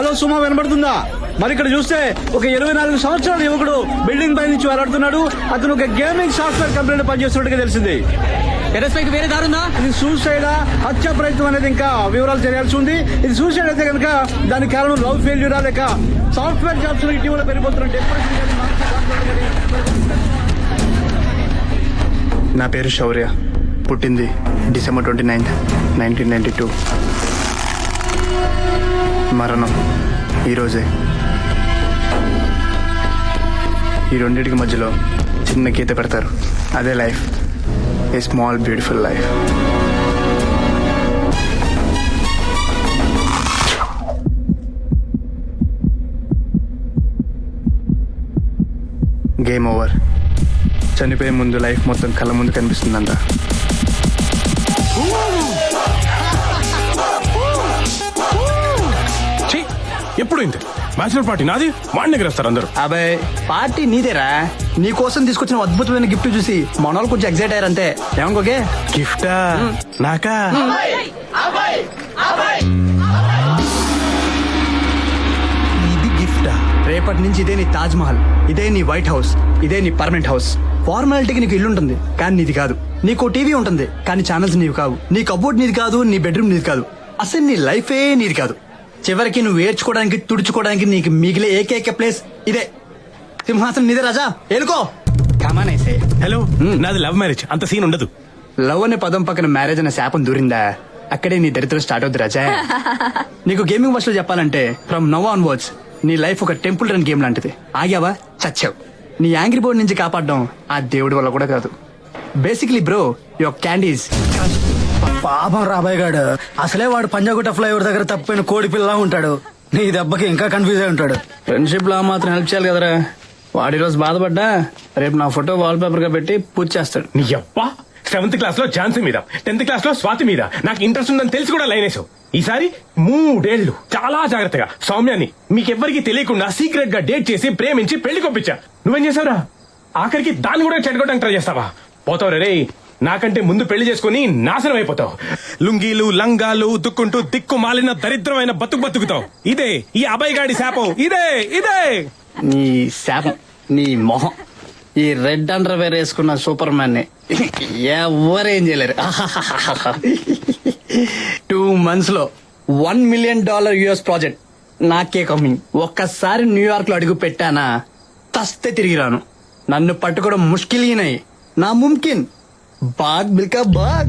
Hello సుమా వినబడుతుందా? మరి ఇక్కడ చూస్తే ఒక ఇరవై నాలుగు సంవత్సరాల యువకుడు బిల్డింగ్ పై నుంచి వేలాడుతున్నాడు అతను ఒక గేమింగ్ సాఫ్ట్వేర్ కంపెనీలో పనిచేస్తున్నట్టుగా తెలిసింది. టెరెస్ పైకి వేరే దారుందా ఇది సూసైడా హత్య ప్రయత్నం అనేది ఇంకా వివరాలు తెలియాల్సి ఉంది. ఇది సూసైడ్ అయితే కనుక దానికి కారణం లవ్ ఫెయిల్యూరా లేక సాఫ్ట్వేర్ జాబ్స్ ఇటీవల పెరిగిపోతున్న నా పేరు శౌర్య. పుట్టింది December twenty ninth nineteen ninety two మరణం. ఈరోజే ఈ రెండింటికి మధ్యలో చిన్న గీత పెడతారు. అదే life. A small beautiful life. Game over. చనిపోయే ముందు లైఫ్ మొత్తం కళ్ళ ముందు కనిపిస్తుందంట. బ్యాచులర్ పార్టీ నాది? వాడిని ఎగరేస్తారు అందరూ. అబ్బాయి పార్టీ నీదేరా? నీ కోసం తీసుకొచ్చిన అద్భుతమైన గిఫ్ట్ చూసి మనోళ్ళు కొంచెం ఎగ్జైట్ అయ్యారంతే. ఏమనుకోకే? గిఫ్టా నాకా? ఇది గిఫ్టా రేపటి నుంచి ఇదే నీ తాజ్ మహల్ ఇదే నీ వైట్ హౌస్ ఇదే నీ పర్మనెంట్ హౌస్ ఫార్మాలిటీకి నీకు ఇల్లు ఉంటుంది కానీ నీది కాదు. నీకు టీవీ ఉంటుంది కానీ ఛానల్స్ నీవి కావు. నీ కబోర్డ్ నీది కాదు నీ బెడ్రూమ్ నీది కాదు. అసలు నీ లైఫే నీది కాదు. చివరికి నువ్వు ఏడ్చుకోవడానికి తుడుచుకోవడానికి నీకు మిగిలే ఏకైక ప్లేస్ ఇదే. సింహాసనం నీదే రాజా. ఏలుకో. కమానేసే హలో నాది లవ్ మ్యారేజ్ అంత సీన్ ఉండదు. లవ్ అనే పదం పక్కన మ్యారేజ్ అనే శాపం దూరిందా? అక్కడే నీ దరిద్రం స్టార్ట్ అవుద్ది రాజా. నీకు గేమింగ్ వర్షాలు చెప్పాలంటే ఫ్రమ్ నవ్ ఆన్ వర్డ్స్ నీ లైఫ్ ఒక టెంపుల్ రన్ గేమ్ లాంటిది. ఆగావా? చచ్చావు. నీ యాంగ్రీ బోర్డ్ నుంచి కాపాడడం ఆ దేవుడి వల్ల కూడా కాదు. బేసిక్లీ బ్రో యువర్ క్యాండీస్ పాపం రాబాయ్ గాడు. అసలే వాడు పంజాగుట్ట ఫ్లైఓవర్ దగ్గర తప్పిన కోడి పిల్లలా ఉంటాడు. నీ దెబ్బకి ఇంకా కన్ఫ్యూజ్ అయి ఉంటాడు. ఫ్రెండ్షిప్లో మాత్రం హెల్ప్ చేయాలి కదరా. వాడి రోజు బాధపడ్డా రేపు నా ఫోటో వాల్ పేపర్గా పెట్టి పూజ చేస్తాడు. నీ అబ్బా సెవెంత్ క్లాస్లో ఝాన్సీ మీద టెన్త్ క్లాస్లో స్వాతి మీద. నాకు ఇంట్రెస్ట్ ఉందని తెలిసి కూడా లైన్ వేసావు. ఈసారి మూడేళ్ళు చాలా జాగ్రత్తగా. సౌమ్యాన్ని మీకెవ్వరికి తెలియకుండా సీక్రెట్గా డేట్ చేసి ప్రేమించి పెళ్ళి కొప్పించా. నువ్వేం చేసావురా? ఆఖరికి దాన్ని కూడా చెడగొట్టడానికి ట్రై చేస్తావా? పోతావు రే నాకంటే ముందు పెళ్ళి చేసుకుని నాశనం అయిపోతావు. లుంగీలు లంగాలు ఉతుక్కుంటూ దిక్కు మాలిన దరిద్రమైన బతుకు బతుకుతావు. ఇదే ఈ అబ్బాయి గాడి శాపం. ఇదే ఇదే. నీ శాపం నీ మొహం. ఈ రెడ్ అండర్ వేర్ వేసుకున్న సూపర్ మ్యాన్ని ఎవరేం చేయలేరు. టూ మంత్స్లో one million dollar US project నాకే కమింగ్ ఒక్కసారి న్యూయార్క్లో అడుగు పెట్టానా తస్తే తిరిగి రాను. నన్ను పట్టుకోవడం ముష్కిలీనై. నా ముమ్కిన్. बाघ मिल्का बाघ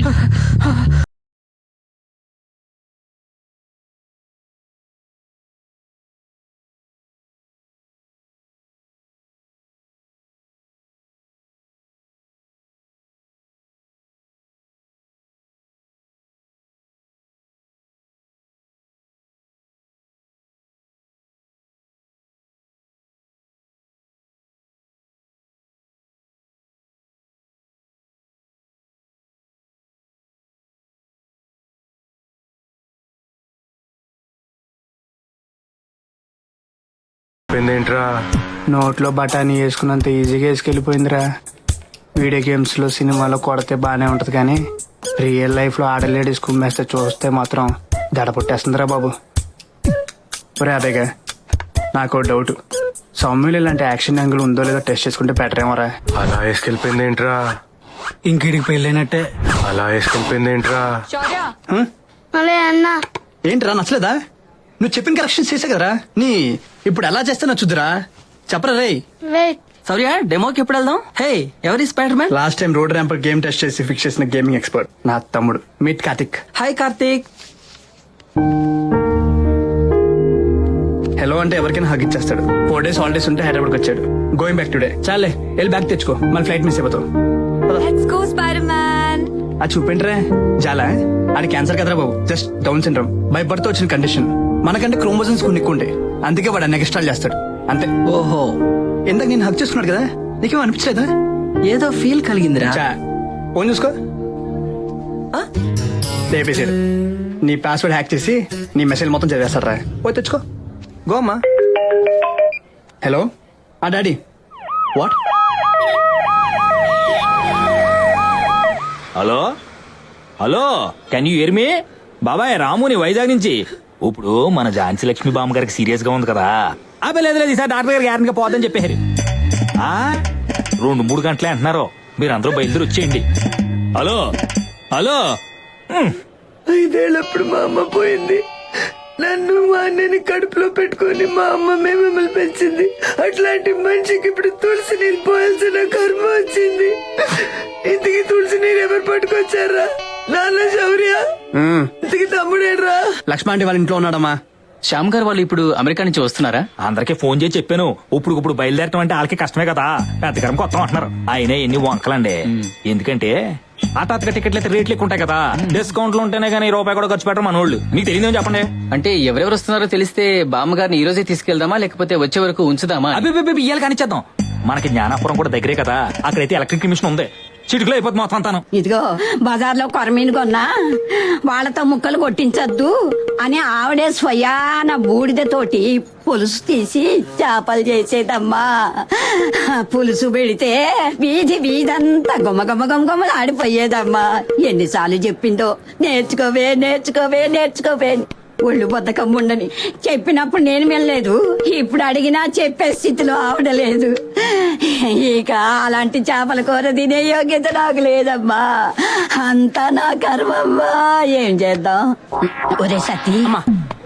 ఏంట్రా నోట్లో బఠానీ వేసుకున్నంత ఈజీగా వేసుకెళ్ళిపోయిందిరా. వీడియో గేమ్స్లో సినిమాలో కొడితే బానే ఉంటది కానీ రియల్ లైఫ్లో ఆడలేడీస్ కుమ్మేస్తే చూస్తే మాత్రం దడ పుట్టేస్తుందిరా బాబు. ఒరే అదేగా నాకు డౌట్. సౌమ్యులు ఇలాంటి యాక్షన్ యాంగిల్ ఉందో లేదో టెస్ట్ చేసుకుంటే బెటర్ ఏమోరా. అలా వేసుకెళ్ళిపోయింది ఏంట్రా ఇంకిడికి పెళ్ళైనట్టే. అలా వేసుకెళ్ళిపోయింది ఏంట్రా ఏంట్రా నచ్చలేదా? నువ్వు చెప్పిన కరెక్షన్స్ చేసే కదరా. నీ ఇప్పుడు ఎలా చేస్తే నచ్చుద్దురా చెప్పరా రేయ్. వెయిట్ సౌర్య డెమోకి ఎప్పుడు వెళ్దాం? హే ఎవరి Spiderman last time road ర్యాంపర్ గేమ్ టెస్ట్ చేసి ఫిక్స్ చేసిన గేమింగ్ ఎక్స్పర్ట్ నా తమ్ముడు meet Karthik hi Karthik hello అంటే ఎవరికైనా హగ్ ఇచ్చేస్తాడు. ఫోర్ డేస్ హాలిడేస్ ఉంటే హైదరాబాద్ వచ్చాడు. గోయింగ్ బ్యాక్ టుడే చాలే వెళ్ళి బ్యాగ్ తెచ్చుకో. మళ్ళీ ఫ్లైట్ మిస్ Spider-Man. ఆ చూపింట్రే చాలా అది క్యాన్సర్ కదరా బాబు. Just down syndrome by birth వచ్చిన కండిషన్ మనకంటే క్రోమోజన్స్ కొన్ని ఎక్కువ ఉంటాయి. అందుకే వాడు అన్ని ఎక్స్ట్రాలు చేస్తాడు. అంతే. ఓహో. ఇందాక నేను హక్ చేసుకున్నాడు కదా? నీకేం అనిపించలేదా? ఏదో ఫీల్ కలిగిందిరా. చా ఫోన్ చూసుకో. లేపేసాడు నీ పాస్వర్డ్ హ్యాక్ చేసి నీ మెసేజ్ మొత్తం చదివేస్తారా పోయి తెచ్చుకో. గో అమ్మా. హలో. ఆ daddy. What? Hello? Hello? Can you hear me బాబాయ్ రాముని వైజాగ్ నుంచి. ఇప్పుడు మన ఝాన్సీ లక్ష్మి బామ్మ గారికి సీరియస్గా ఉంది కదా. అబ్బే లేదు లేదు ఈసారి డాక్టర్ గారు గ్యారెంటీగా పోదని చెప్పారు ఆ, రెండు మూడు గంటలే అంటున్నారు. మీరు అందరూ బయలుదేరి వచ్చేయండి. హలో? హలో? ఐదేళ్ళప్పుడు మా అమ్మ పోయింది. నన్ను మా అన్నని కడుపులో పెట్టుకొని మా అమ్మ మిమ్మల్ని పెంచింది. అట్లాంటి మనిషికి ఇప్పుడు తులసి నీళ్ళు పోయాల్సిన కర్మ వచ్చింది. ఇంటికి తులసి నీరు ఎవరు పట్టుకొచ్చారా? నాన్న శౌర్య? తమ్ముడేడ్రా వాళ్ళ ఇంట్లో ఉన్నాడమ్మా. శ్యామ్ గారు వాళ్ళు ఇప్పుడు అమెరికా నుంచి వస్తున్నారా? అందరికీ ఫోన్ చేసి చెప్పాను. ఇప్పుడు ఇప్పుడు బయలుదేరటం అంటే వాళ్ళకి కష్టమే కదా. పెద్దకరం కొత్త అంటున్నారు. అయినా ఎన్ని వంకలండి. ఎందుకంటే హఠాత్తుగా టికెట్లు అయితే రేట్లు ఎక్కువ ఉంటాయి కదా. డిస్కౌంట్లు ఉంటేనే కానీ రూపాయి కూడా ఖర్చు పెట్టరు మన వాళ్ళు మీకు తెలియదేమో చెప్పండి. అంటే ఎవరెవరు వస్తున్నారో తెలిస్తే బామ్మగారిని ఈ రోజే తీసుకెళ్దామా లేకపోతే వచ్చే వరకు ఉంచుదామా? ఇయ్యాలి కానిచ్చేద్దాం మనకి జ్ఞానాపురం కూడా దగ్గరే కదా. అక్కడైతే ఎలక్ట్రిక్ మిషన్ ఉంది. చిటికలో అయిపోతుంది మొత్తం అంతాను. ఇదిగో బజార్లో కొరమీను కొన్నా వాళ్ళతో ముక్కలు కొట్టించొద్దు అని ఆవిడే స్వయాన బూడిదతోటి పులుసు తీసి చేపలు చేసేదమ్మా. పులుసు పెడితే వీధి వీధంతా గుమ్మ గుమ్మ గుమ్మ ఆడిపోయేదమ్మా ఎన్నిసార్లు చెప్పిందో నేర్చుకోవే నేర్చుకోవే నేర్చుకోవే. ఒళ్ళు బద్దకం ఉండని చెప్పినప్పుడు నేను వెళ్ళలేదు. ఇప్పుడు అడిగినా చెప్పే స్థితిలో ఆవడలేదు. ఇక అలాంటి చేపల కూర తినే యోగ్యత నాకు లేదమ్మా. అంతా నా కర్మమ్మా. ఏం చేద్దాం? ఒరే సతీ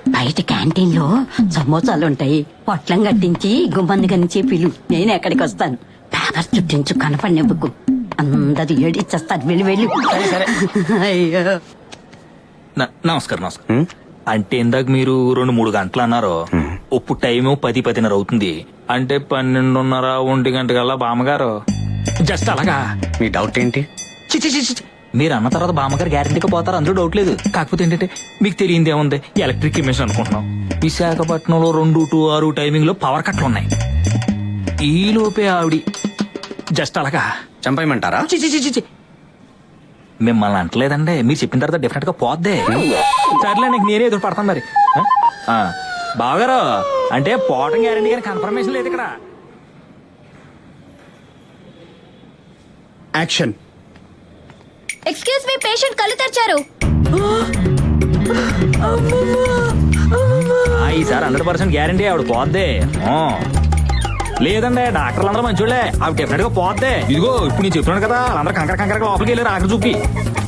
బయట క్యాంటీన్లో సమోసాలు ఉంటాయి పొట్లం కట్టించి గుమ్మంది కనించి పిలు. నేను ఎక్కడికి వస్తాను? పేపర్ చుట్టించు కనపడినవ్వుకు అందరు ఏడిచ్చేస్తారు. వెళ్ళి వెళ్ళి. అయ్యో. న- నమస్కారం నమస్కారం. అంటే ఇందాక మీరు రెండు మూడు గంటలు అన్నారు ఇప్పుడు టైం పది పదిన్నర అవుతుంది. అంటే పన్నెండున్నర ఒంటి గంట కల్లా బామ్మగారు. జస్ట్ అలాగా. మీ డౌట్ ఏంటి? చి, చి, చి, చి, చి. మీరు అన్న తర్వాత బామ్మగారు గ్యారంటీగా పోతారు అందులో డౌట్ లేదు. కాకపోతే ఏంటంటే మీకు తెలియంది ఏముంది? ఎలక్ట్రిక్ మిషన్ అనుకుంటున్నాం. విశాఖపట్నంలో రెండు టు ఆరు టైమింగ్లో పవర్ కట్లు ఉన్నాయి. ఈ లోపే ఆవిడి. జస్ట్ అలాగా. చంపేయమంటారా? చి, చి, చి, చి, చి. మిమ్మల్ని అంటలేదండి. మీరు చెప్పిన తర్వాత డెఫినెట్గా పోద్దే. సర్లే నీకు నేనే ఎదురు పడతాను మరి. బావగారు అంటే పోవటం గ్యారంటీ కానీ కన్ఫర్మేషన్ లేదు ఇక్కడ. యాక్షన్ ఎక్స్క్యూజ్ మీ పేషెంట్ కళ్ళు తెరిచారు. ఈసారి హండ్రెడ్ పర్సెంట్ గ్యారంటీ ఆవిడ పోద్దే. ఆ. లేదండి డాక్టర్లు అందరూ మంచోళ్ళే. ఆవిడ డెఫినెట్గా పోద్దే. ఇదిగో ఇప్పుడు నేను చెప్తున్నాను కదా అందరూ కంకర కంకర లోపలికి వెళ్ళారు ఆఖరి చూపి.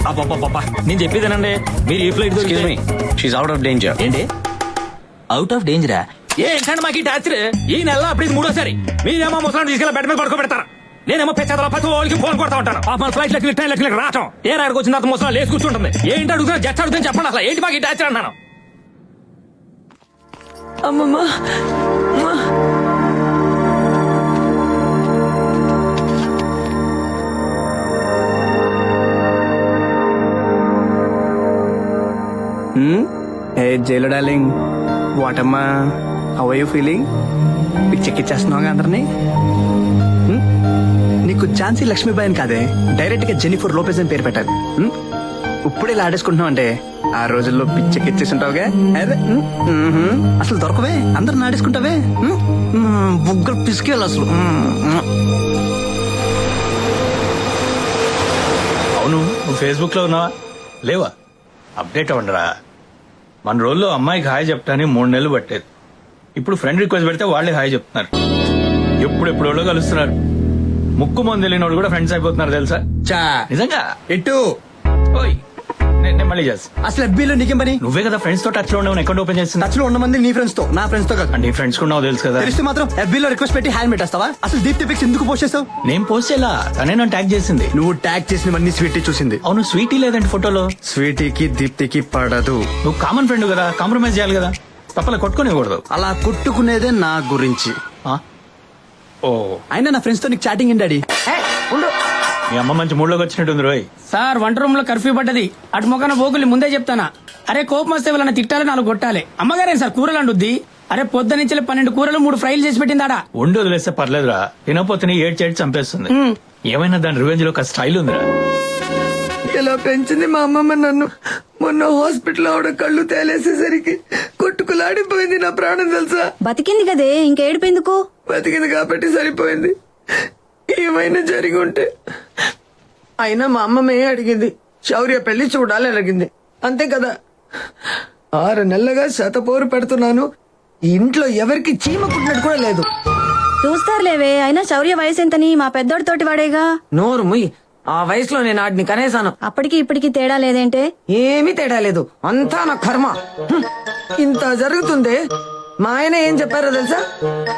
అబ్బబ్బబ్బబ్బా నేను చెప్పేదేనండి మీరు ఏ flight she's out of danger ఏంటి? అవుట్ ఆఫ్ డేంజరా ఏంటండి మాకు ఈ టార్చర్? ఈ నెల అప్పుడు మూడోసారి. మీరేమో ముసలాన్ని తీసుకెళ్ళి బెడ్ మీద పడుకోబెడతారు. నేనేమో పెద్దల ప్రతి వాళ్ళకి ఫోన్ కొడతా ఉంటాను. పాప ఫ్లైట్ లెక్కలు ట్రైన్ లెక్కలు రావటం. ఏ రాడికి వచ్చిన తర్వాత ముసలా లేచి కూర్చుంటుంది. ఏంటి అడుగుతున్నా జస్ట్ అడుగుతుంది చెప్పండి అసలు. ఏంటి మాకు ఈ టార్చర్ అన్నాను అమ్మమ్మ. ఏ జైలు డార్లింగ్ వాటమ్మా హౌ యూ ఫీలింగ్ పిచ్చెక్కిచ్చేస్తున్నావు అందరినీ నీకు ఝాన్సీ లక్ష్మీబాయి అని కాదే డైరెక్ట్గా జెనిఫర్ లోపెజ్ అని పేరు పెట్టాలి హ్మ్? ఇప్పుడే ఇలా ఆడేసుకుంటున్నావు అంటే ఆ రోజుల్లో పిచ్చెక్కిచ్చేసి ఉంటావుగా అదే అసలు దొరకవే అందరు నాడేసుకుంటావే బుగ్గలు పిసికేయాలి అసలు అవును నువ్వు ఫేస్బుక్లో ఉన్నావా లేవా అప్డేట్ అవ్వండిరా మన రోజుల్లో అమ్మాయికి హాయ్ చెప్తాని మూడు నెలలు పట్టేది. ఇప్పుడు ఫ్రెండ్ రిక్వెస్ట్ పెడితే వాళ్ళే హాయ్ చెప్తున్నారు. ఎప్పుడు ఎప్పుడోళ్ళో కలుస్తున్నారు. ముక్కు మంది తెలియనోడు కూడా ఫ్రెండ్స్ అయిపోతున్నారు తెలుసా? చా నిజంగా? ఎట్టు ఓయ్! నేను మళ్ళీ చేస్తా. అసలు ఎబ్బీలో నీకేం పని? నువ్వే కదా ఫ్రెండ్స్తో టచ్లో ఉండవు అకౌంట్ ఓపెన్ చేస్తున్నా టచ్లో ఉన్న మంది నీ ఫ్రెండ్స్తో నా ఫ్రెండ్స్తో కాదు. అంటే ఫ్రెండ్స్ కూడా తెలుసు కదా. తెలిస్తే మాత్రం FB లో రిక్వెస్ట్ పెట్టి హ్యాండ్ పెట్టేస్తావా అసలు దీప్తి పిక్స్ ఎందుకు పోస్ట్ చేస్తావు నేను పోస్ట్ చేయాలా తనే నన్ను ట్యాగ్ చేసింది. నువ్వు ట్యాగ్ చేసినవన్నీ స్వీటీ చూసింది. అవును స్వీటీ లేదంటే ఫోటోలో స్వీటీకి దీప్తికి పడదు. నువ్వు కామన్ ఫ్రెండ్ కదా కాంప్రమైజ్ చేయాలి కదా. తప్పలే కొట్టుకోనివ్వకూడదు అలా కొట్టుకునేదే నా గురించి. ఆ? ఓ అయినా నా ఫ్రెండ్స్తో నీకు చాటింగ్ ఏంటి డాడీ? మీ అమ్మ మంచి మూడ్లోకి వచ్చినట్టుంది రోయ్. సార్ వంట రూమ్లో కర్ఫ్యూ పడ్డది. అటు మొక్కన బోకులు ముందే చెప్తానా. అరే కోపం వస్తే వాళ్ళని తిట్టాలి నాలుగు కొట్టాలి. అమ్మగారే సార్ కూరలు అండుద్ది అరే పొద్దు నుంచి పన్నెండు కూరలు మూడు ఫ్రైలు చేసి పెట్టిందాడా? వండి వదిలేస్తే పర్లేదురా. తినపోతే ఏడ్ చేడి చంపేస్తుంది. ఏమైనా దాని రివెంజ్లో ఒక స్టైల్ ఉందిరా. ఇలా పెంచింది మా అమ్మమ్మ నన్ను. మొన్న హాస్పిటల్ ఆవిడ కళ్ళు తేలేసేసరికి కొట్టుకులాడిపోయింది నా ప్రాణం తెలుసా? బతికింది కదే ఇంకేడిపోయిందుకు? బతికింది కాబట్టి సరిపోయింది. ఏమైనా జరిగి ఉంటే. అయినా మా అమ్మమ్మే అడిగింది శౌర్య పెళ్ళి చూడాలని అడిగింది. అంతే కదా. ఆరు నెలలుగా శతపోరు పెడుతున్నాను ఇంట్లో ఎవరికి చీమ కుట్టినట్టు కూడా లేదు. చూస్తారులేవే అయినా శౌర్య వయసు ఎంతని మా పెద్దోడితోటి వాడేగా? నోరు ముయ్ ఆ వయసులో నేను ఆడిని కనేసాను అప్పటికి ఇప్పటికి తేడా లేదేంటే? ఏమీ తేడా లేదు అంతా నా కర్మ. ఇంత జరుగుతుంది మా ఆయన ఏం చెప్పారో తెలుసా?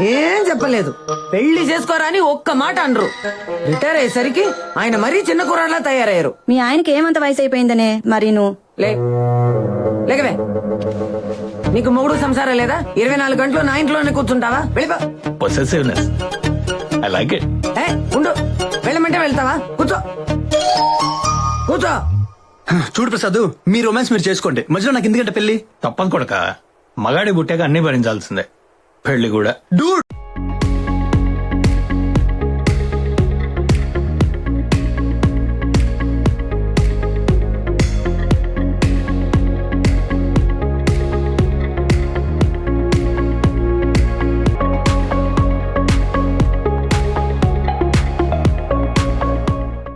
ఏం చెప్పలేదు. పెళ్ళి చేసుకోరా అని ఒక్క మాట అనరు. రిటైర్ అయ్యేసరికి ఆయన మరీ చిన్న కుర్రాడ్లా తయారయ్యారు. మీ ఆయనకి ఏమంత వయసు అయిపోయిందనే మరి నువ్వు లే లేకవే. నీకు మొగుడు సంసారం లేదా? ఇరవై నాలుగు గంటలు నా ఇంట్లోనే కూర్చుంటావా? వెళ్ళిపో. పొసెసివ్నెస్ ఐ లైక్ ఇట్ ఏ ఉండు. వెళ్ళమంటే వెళ్తావా? కూర్చో. కూర్చో. చూడు ప్రసాద్ మీ రొమాన్స్ మీరు చేసుకోండి. మధ్యలో నాకు ఎందుకంటే పెళ్ళి తప్పదు కొడక మగాడి పుట్టాక అన్ని భరించాల్సిందే. పెళ్ళి కూడా. డూడ్!